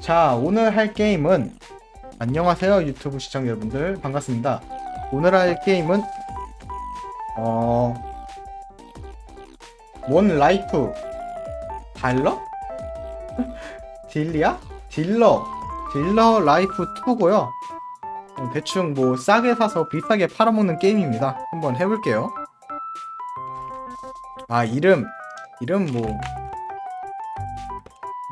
자, 오늘 할 게임은 안녕하세요 유튜브 시청자 여러분들 반갑습니다. 오늘 할 게임은 어... 원 라이프 달러? 딜리야? 딜러 딜러 라이프 2고요. 대충 뭐 싸게 사서 비싸게 팔아먹는 게임입니다. 한번 해볼게요. 아 이름 이름 뭐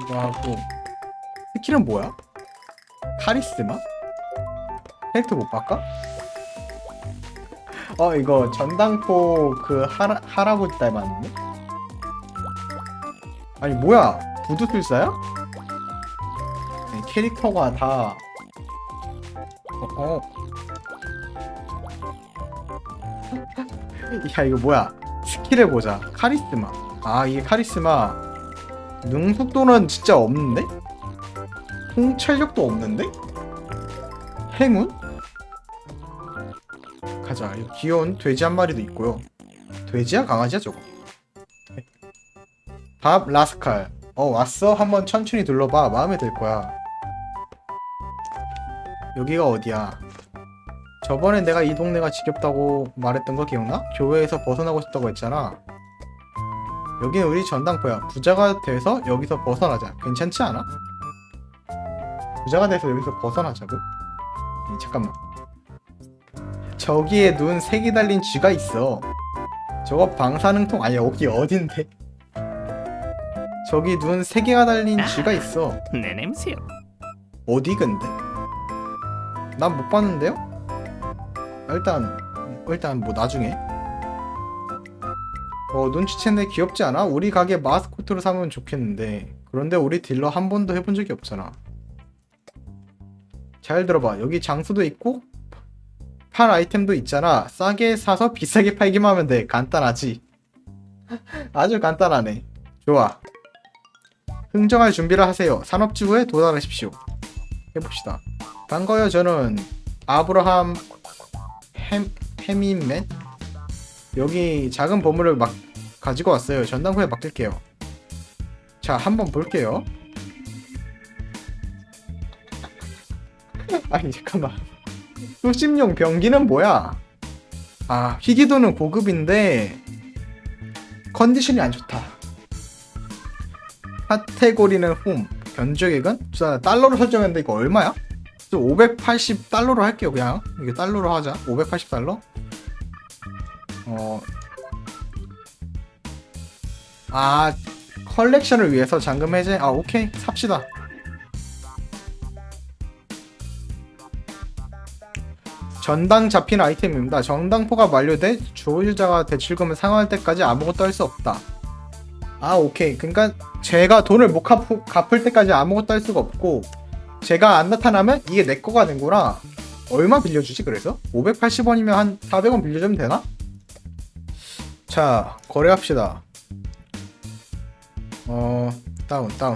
이거 하고 스킬은 뭐야? 카리스마? 캐릭터 못 바꿔? 어 이거 전당포 그 할아, 할아버지 닮았는데? 아니 뭐야 부두술사야? 네, 캐릭터가 다 어, 어. 야 이거 뭐야 스킬을 보자 카리스마 아 이게 카리스마 능속도는 진짜 없는데? 통찰력도 없는데? 행운? 가자. 이 귀여운 돼지 한 마리도 있고요. 돼지야? 강아지야 저거? 밥 라스칼. 어 왔어? 한번 천천히 둘러봐. 마음에 들 거야. 여기가 어디야? 저번에 내가 이 동네가 지겹다고 말했던 거 기억나? 교회에서 벗어나고 싶다고 했잖아. 여기는 우리 전당포야. 부자가 돼서 여기서 벗어나자. 괜찮지 않아? 부자가 돼서 여기서 벗어나자고? 이, 잠깐만 저기에 눈 색이 달린 쥐가 있어 저거 방사능통 아니야 여기 어딘데 저기 눈 세 개가 달린 쥐가 있어 내 냄새요. 어디 근데? 난 못 봤는데요? 일단 일단 뭐 나중에 어 눈치챘네 귀엽지 않아? 우리 가게 마스코트로 사면 좋겠는데 그런데 우리 딜러 한 번도 해본 적이 없잖아 잘 들어봐. 여기 장소도 있고 팔 아이템도 있잖아. 싸게 사서 비싸게 팔기만 하면 돼. 간단하지. 아주 간단하네. 좋아. 흥정할 준비를 하세요. 산업지구에 도달하십시오. 해봅시다. 반가워요? 저는 아브라함 햄, 해민맨? 여기 작은 보물을 막 가지고 왔어요. 전당포에 맡길게요. 자 한번 볼게요 아니 잠깐만. 수심용 병기는 뭐야? 아 희귀도는 고급인데 컨디션이 안 좋다. 카테고리는 홈 견적액은? 자 달러로 설정했는데 이거 얼마야? 580 달러로 할게요 그냥. 이게 달러로 하자. 580 달러? 어... 아 컬렉션을 위해서 잠금 해제 아 오케이. 삽시다 전당 잡힌 아이템입니다 정당포가 만료돼 주유자가 대출금을 상환할 때까지 아무것도 할 수 없다 아 오케이 그러니까 제가 돈을 못 갚, 갚을 때까지 아무것도 할 수가 없고 제가 안 나타나면 이게 내 거가 되는구나 얼마 빌려주지 그래서? 580원이면 한 400원 빌려주면 되나? 자 거래합시다 어 다운 다운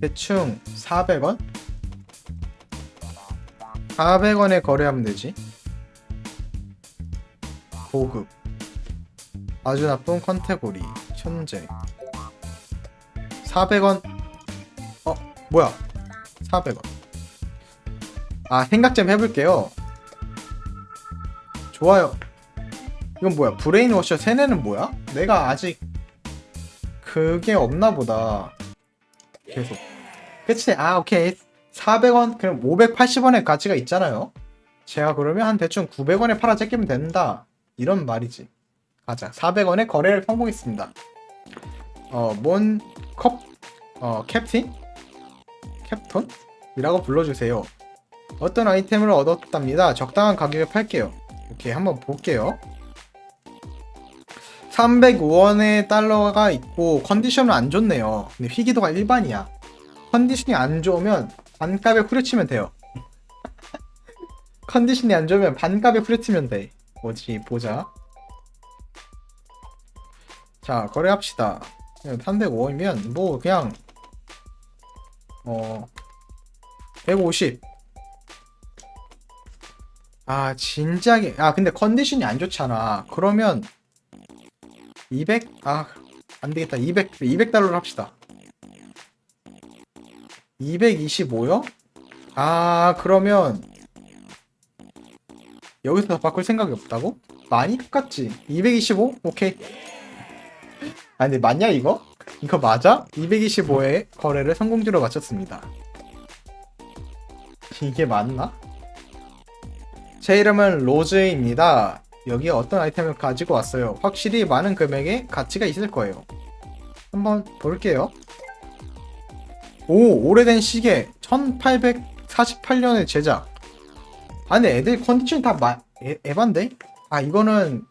대충 400원? 400원에 거래하면 되지? 고급. 아주 나쁜 컨테고리. 천재. 400원. 어 뭐야? 400원. 아 생각 좀 해볼게요. 좋아요. 이건 뭐야? 브레인워셔 세뇌는 뭐야? 내가 아직 그게 없나 보다. 계속. 그치 아 오케이 400원 그럼 580원의 가치가 있잖아요. 제가 그러면 한 대충 900원에 팔아 제끼면 된다. 이런 말이지. 가자. 400원에 거래를 성공했습니다. 어 뭔 컵 어 캡틴? 캡톤? 이라고 불러주세요. 어떤 아이템을 얻었답니다. 적당한 가격에 팔게요. 오케이 한번 볼게요. 305원의 달러가 있고 컨디션은 안 좋네요. 근데 희귀도가 일반이야. 컨디션이 안 좋으면 반값에 후려치면 돼요 컨디션이 안 좋으면 반값에 후려치면 돼 뭐지 보자 자 거래합시다 305원이면 뭐 그냥 어 150. 아 진작에 아 근데 컨디션이 안 좋잖아. 그러면 200? 아 안 되겠다 200 200달러로 합시다 225요? 아 그러면 여기서 더 바꿀 생각이 없다고? 많이 똑같지 225? 오케이 아 근데 맞냐 이거? 이거 맞아? 225의 거래를 성공적으로 마쳤습니다 이게 맞나? 제 이름은 로즈입니다 여기에 어떤 아이템을 가지고 왔어요 확실히 많은 금액의 가치가 있을 거예요 한번 볼게요 오 오래된 시계. 1848년의 제작. 아 근데 애들 컨디션이 다 마, 에, 에반데? 아 이거는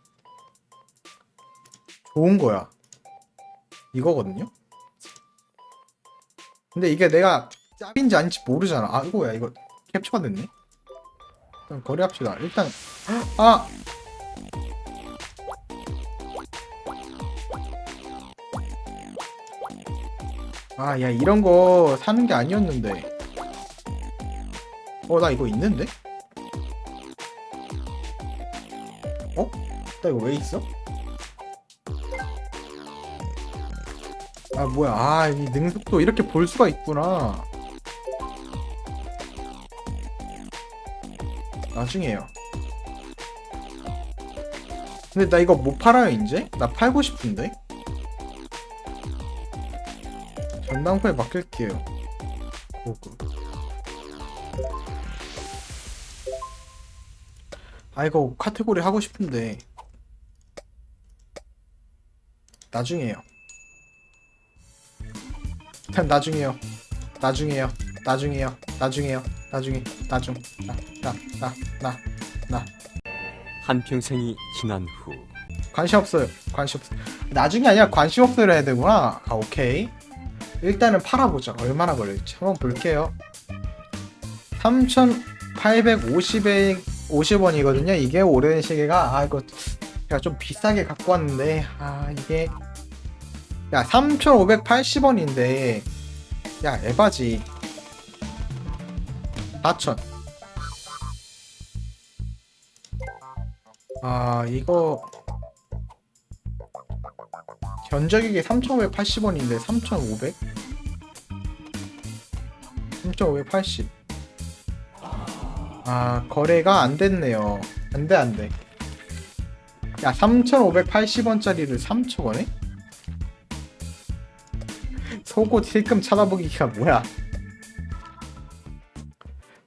좋은 거야. 이거거든요? 근데 이게 내가 짭인지 아닌지 모르잖아. 아 이거야. 이거 캡처가 됐네? 일단 거래합시다. 일단 아 아, 야, 이런 거 사는 게 아니었는데. 어, 나 이거 있는데? 어? 나 이거 왜 있어? 아, 뭐야. 아, 이 능숙도 이렇게 볼 수가 있구나. 나중에요. 근데 나 이거 못 팔아요, 이제? 나 팔고 싶은데? 전당포에 맡길게요. 고급. 아 이거 카테고리 하고 싶은데 나중에요. 일단 나중에요. 나중에요. 나중에요. 나중에요. 나중에 나중 나 나 나 나 한평생이 지난 후 관심 없어요. 관심 없어. 나중에 아니라 관심 없어요 해야 되구나. 아 오케이. 일단은 팔아보자. 얼마나 걸릴지 한번 볼게요. 3,850에 50원이거든요. 이게 오래된 시계가 아 이거 제가 좀 비싸게 갖고 왔는데 아 이게 야 3,580원인데 야 에바지 4,000. 아 이거 견적이게 3,580원인데 3,500? 3,580. 아, 거래가 안 됐네요. 안 돼, 안 돼. 야, 3,580원짜리를 3,000원에? 속옷 힐끔 찾아보기가 뭐야?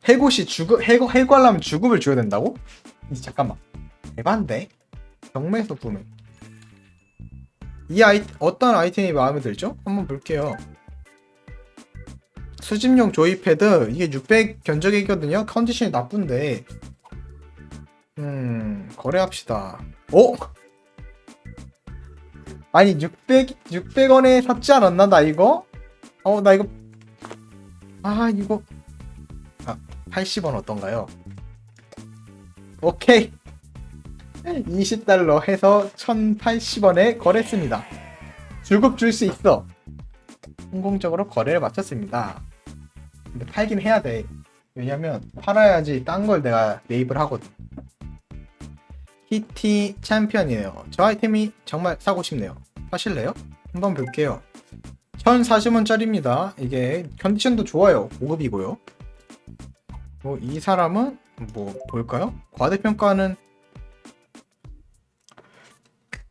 해고시 주급, 해고, 해고하려면 주급을 줘야 된다고? 이 잠깐만. 대반데? 경매에서 구매. 이 아이 어떤 아이템이 마음에 들죠? 한번 볼게요. 수집용 조이패드 이게 600 견적이거든요. 컨디션이 나쁜데. 음 거래합시다. 어? 아니 600 600원에 샀지 않았나 나 이거? 어 나 이거 아 이거 아 80원 어떤가요? 오케이 20달러 해서 1080원에 거래했습니다. 줄급 줄수 있어. 성공적으로 거래를 마쳤습니다. 근데 팔긴 해야 돼. 왜냐면 팔아야지 딴 걸 내가 매입을 하거든. 히티 챔피언이에요. 저 아이템이 정말 사고 싶네요. 사실래요? 한번 볼게요. 1040원짜리입니다. 이게 컨디션도 좋아요. 고급이고요. 뭐 이 사람은 뭐 볼까요? 과대평가는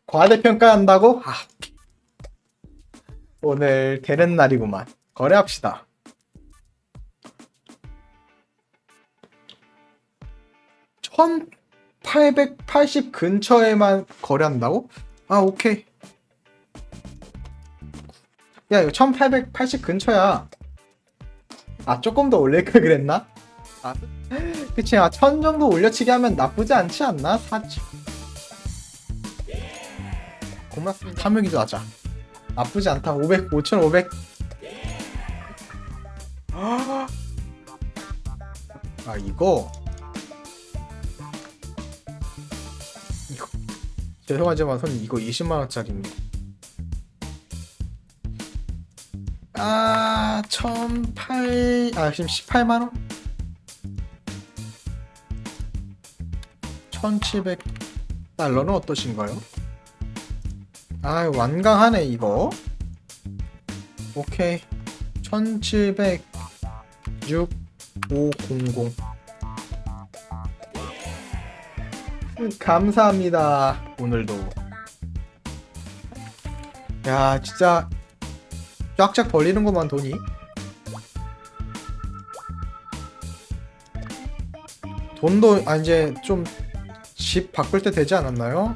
과대평가한다고? 아, 오늘 되는 날이구만. 거래합시다. (1880) 근처에만 거래한다고? 아 오케이 야 이거 (1880) 근처야 아 조금 더 올릴 걸 그랬나? 아 그치 아 1000 정도 올려치기 하면 나쁘지 않지 않나? 4천 고맙습니다. 탐욕이도 하자. 나쁘지 않다. 500, 5,500. 아, 이거. 이거. 죄송하지만 손님 이거 20만 원짜리입니다. 아, 1,008, 아, 지금 18만원? 1,700달러는 어떠신가요? 아 완강하네 이거. 오케이. 1700 6500 감사합니다. 오늘도. 야 진짜 쫙쫙 벌리는구만 돈이 돈도 아 이제 좀 집 바꿀 때 되지 않았나요?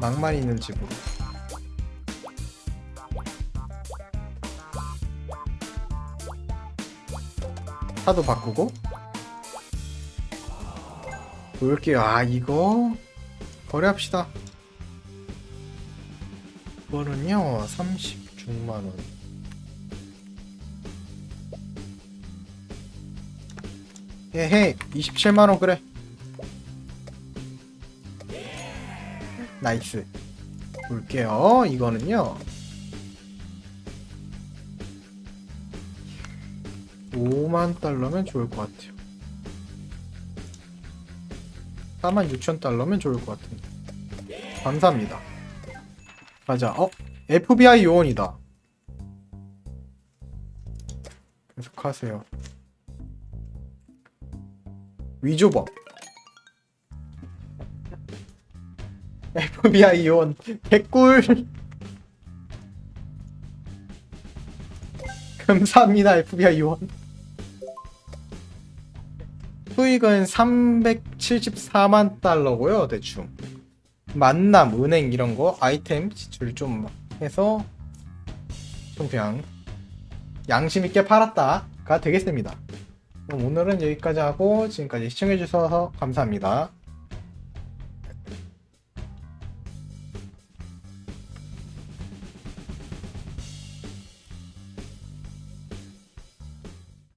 낭만 있는 집으로. 차도 바꾸고? 볼게요. 아 이거? 거래합시다. 이거는요 36만원. 헤헤 27만원 그래 나이스. 볼게요. 이거는요. 5만 달러면 좋을 것 같아요. 4만 6천 달러면 좋을 것 같은데. 감사합니다. 가자. 어? FBI 요원이다. 계속하세요. 위조범 FBI 요원 개꿀. 감사합니다 FBI 요원 수익은 374만 달러고요 대충. 만남 은행 이런 거 아이템 지출 좀 해서 좀 그냥 양심 있게 팔았다가 되겠습니다. 그럼 오늘은 여기까지 하고 지금까지 시청해 주셔서 감사합니다